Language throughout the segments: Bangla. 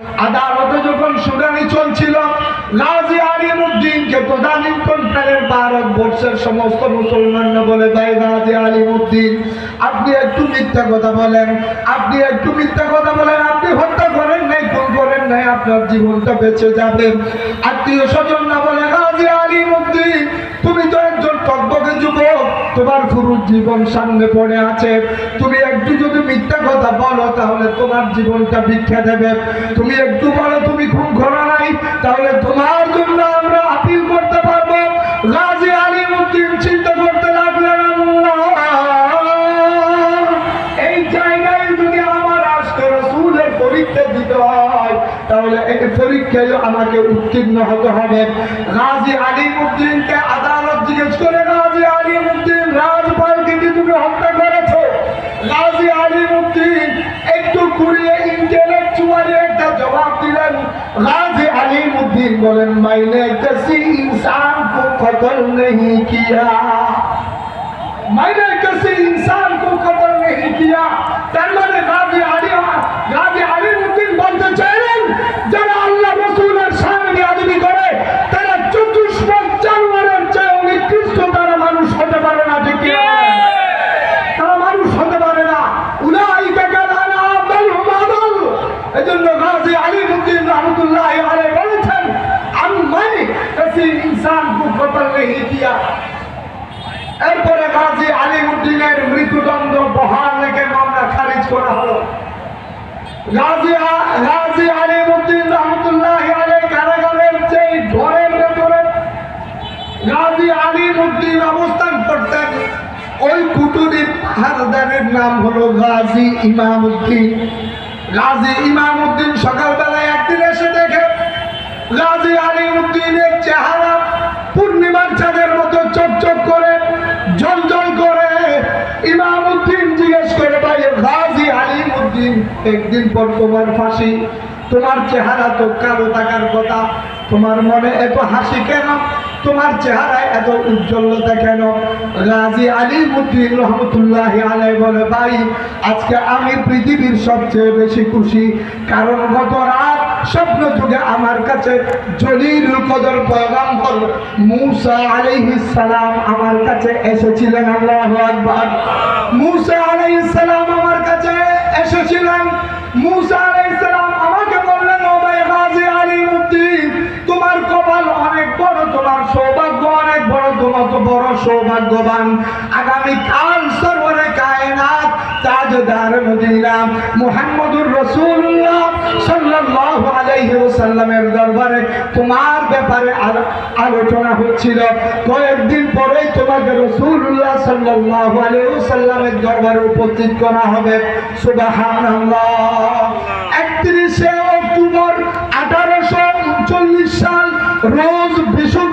আদালতে যখন শুনানি চলছিল গাজী আলিমুদ্দিনকে তদানীন্তনকালের ভারতবর্ষের সমস্ত মুসলমানরা বলে ভাই গাজী আলিমুদ্দিন, আপনি একটু মিথ্যা কথা বলেন, আপনি একটু মিথ্যা কথা বলেন, আপনি হত্যা করেন নাই, খুন করেন নাই, আপনার জীবনটা বেঁচে যাবে। আত্মীয় স্বজন না বলে গাজী আলিমুদ্দিন, তুমি তো একজন টকবকে যুবক, তোমার পুরো জীবন সামনে পড়ে আছে, তুমি যদি মিথ্যা কথা বলো, তাহলে তোমার জীবনটা ভিক্ষা দেবে। তুমি একটু বলো, তুমি খুব ঘোরা নাই, তাহলে তোমার জন্য আমরা আপিল করতে পারব। গাজী আলিমুদ্দিন চিন্তা করতে লাগলেন হয় আমাকে উত্তীর্ণ হতে হবে রাজপালকে কি তুমি হত্যা করেছ আলী মুক্তি একটু ঘুরিয়ে বলেন মাইনে কসি ইনসান কো কতল নেহি কিয়া। মাইনে কসি ইনসান কো কতল নেহি কিয়া। তার মানে গাজী আলী এরপরে গাজী আলিমুদ্দিনের মৃত্যুদণ্ড বহাল রেখে মামলা খারিজ করা হলো। ওই নাম হলো গাজী গাজী ইমামউদ্দিন সকালবেলায় একদিন এসে দেখে, গাজী আলিমুদ্দিনের চেহারা একদিন পর তোমার ফাঁসি। তোমার চেহারা তো কালো থাকার কথা। তোমার মনে এত হাসি কেন? তোমার চেহারায় এত উজ্জ্বলতা কেন? গাজী আলিমউদ্দিন রহমতুল্লাহ আলাই বলে, ভাই, আজকে আমি পৃথিবীর সবচেয়ে বেশি খুশি। কারণ গত রাত স্বপ্ন যুগে আমার কাছে জলিল কদর পয়গম্বর মুসা আলাইহিস সালাম আমার কাছে এসেছিলেন। আল্লাহু আকবার। মুসা আলাইহিস সালাম আমার কাছে এসেছিলেন মুসা আলাইহিস সালাম। আমাকে বললেন, ও ভাই গাজী আলিমউদ্দিন তোমার কপাল অনেক বড়, তোমার সৌভাগ্য অনেক বড়, তোমার তো বড় সৌভাগ্যবান। আগামী কাল সর্বরে কায়নাত তোমার ব্যাপারে আলোচনা হচ্ছিল। কয়েকদিন পরেই তোমাকে দরবারে উপস্থিত করা হবে। সুবহানাল্লাহ। 31শে অক্টোবর আঠারোশো উনচল্লিশ সাল রোজ বৃহস্পতিবার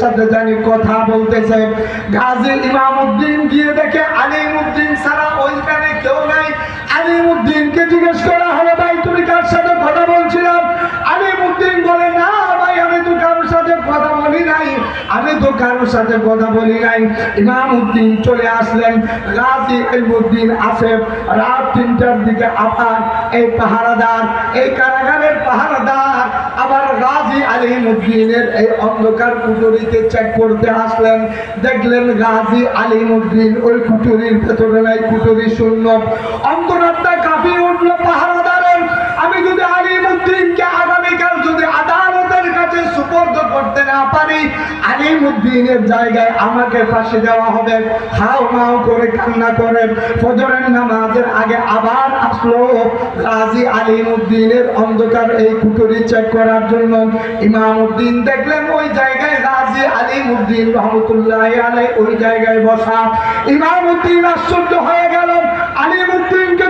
সাথে জানি কথা বলতেছে? গাজী ইমামউদ্দিন গিয়ে দেখে আলিমুদ্দিন ছাড়া ওইখানে কেউ নাই। আলিমুদ্দিনকে জিজ্ঞেস করা হলো, ভাই, তুমি কার সাথে কথা বলছিলাম? আলিমুদ্দিন বলে, না আমি সাথে কথা বলি নাই। চলে আসলেন। রাত তিনটার দিকে এই পাহারাদার, এই কারাগারের পাহারাদার আবার গাজী আলিমুদ্দিনের এই অন্ধকার কুটুরিতে চেক করতে আসলেন। দেখলেন গাজী আলিমুদ্দিন ওই কুটুরির ভেতরে নাই, কুটুরি শূন্য অন্তরাত্মা কাঁপিয়ে উঠল পাহারাদারের কাছে করতে না পারি, আলিমুদ্দিনের জায়গায় আমাকে ফাঁসি দেওয়া হবে। হাও মাও করে কান্না করে, ফজরের নামাজের আগে আবার আসলো। গাজী আলিমুদ্দিনের অন্ধকার এই কুটুরি চেক করার জন্য ইমামউদ্দিন দেখলেন ওই জায়গায় গাজী আলিমুদ্দিন রহমতুল্লাহ আলাই ওই জায়গায় বসা। ইমামউদ্দিন আশ্চর্য হয়ে গেল। আলিমুদ্দিনকে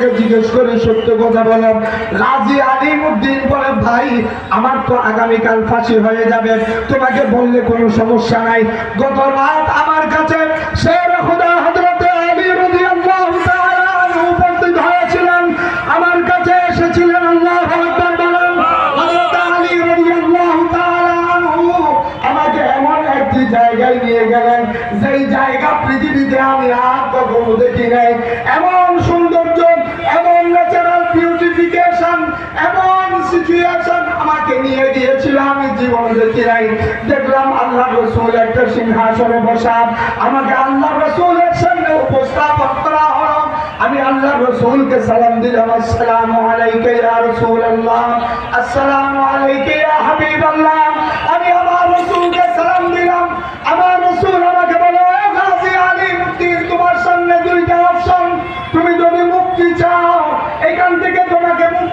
তোমাকে জিজ্ঞেস করে, সত্য কথা বলেন রাজি আলিমুদ্দিন বলে, ভাই, আমার তো আগামীকাল ফাঁসি হয়ে যাবে। তোমাকে বললে কোনো সমস্যা নাই। গত রাত আমার কাছে আল্লাহ জায়গায় নিয়ে গেলেন, যেই জায়গা পৃথিবীতে আমি আর কখনো দেখি নাই। আমি জীবনে দেখি নাই। দেখলাম আল্লাহ রসুল একটা সিংহাসনে বসা। আমাকে আল্লাহ রসুলের সামনে উপস্থাপন করা হলো। আমি আল্লাহ রসুলকে সালাম দিলাম, আসসালামু আলাইকা ইয়া রাসূলুল্লাহ। আসসালামু আলাইকা ইয়া হাবিবাল্লাহ।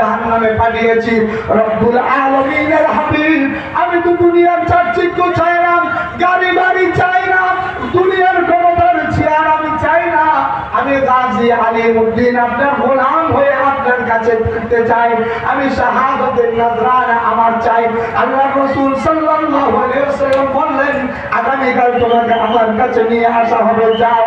জাহান্নামে পাঠিয়েছি। রব্বুল আলামিনের হাবিব আমি তো দুনিয়ার চাকচিক্য চাইলাম গাড়ি বাড়ি চাই না দুনিয়ার ক্ষমতার চেয়ার আমি চাই না গাজী আলিমউদ্দিন আপনার গোলাম হয়ে আপনার কাছে ফিরতে চাই। আমি শাহাদতের নজরানা আমার চাই। আল্লাহ রাসূল সাল্লাল্লাহু আলাইহি ওয়াসাল্লাম বললেন, আগামীকাল তোমাকে আমার কাছে নিয়ে আসা হবে, যাও।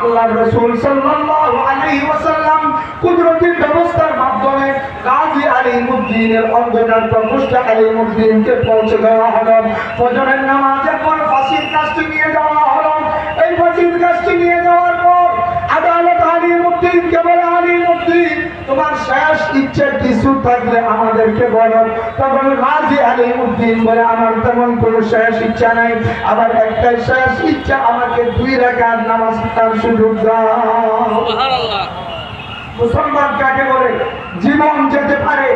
আল্লাহ রাসূল সাল্লাল্লাহু আলাইহি ওয়াসাল্লাম কুদরতি ব্যবস্থার মাধ্যমে গাজী আলিমউদ্দিনের অন্ধকার প্রকোষ্ঠ আলিমউদ্দিনকে পৌঁছে দেওয়া হলো। ফজরের নামাজের পর ফাঁসির কাজটি নিয়ে যাওয়া হলো। এই ফাঁসির কাজটি নিয়ে যাওয়ার পর মুক্তি কেবল আলী মুক্তি তোমার শেষ ইচ্ছে কিছু থাকলে আমাদেরকে বলো। তখন রাজি আলিমউদ্দিন বলে আমার তেমন কোনো শেষ ইচ্ছা নাই। আমার একটাই শেষ ইচ্ছা আমাকে দুই রাকাত নামাজ সুযোগ দাও। মুসলমান কাকে বলে? জীবন যেতে পারে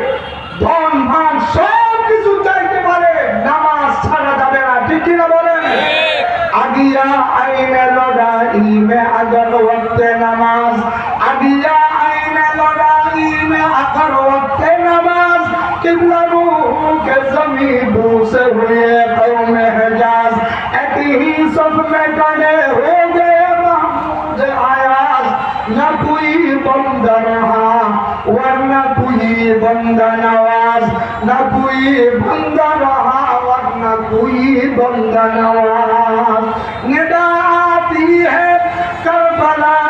के जमीबू से हुए तो कौम हजाज ही सब में गड़े हो गए महमूद आयाज न कोई बंदन हाँ वरना कोई बंदन आवाज़। न कोई बंदन हाँ वरना कोई बंदन आवाज़। निदा आती है करबला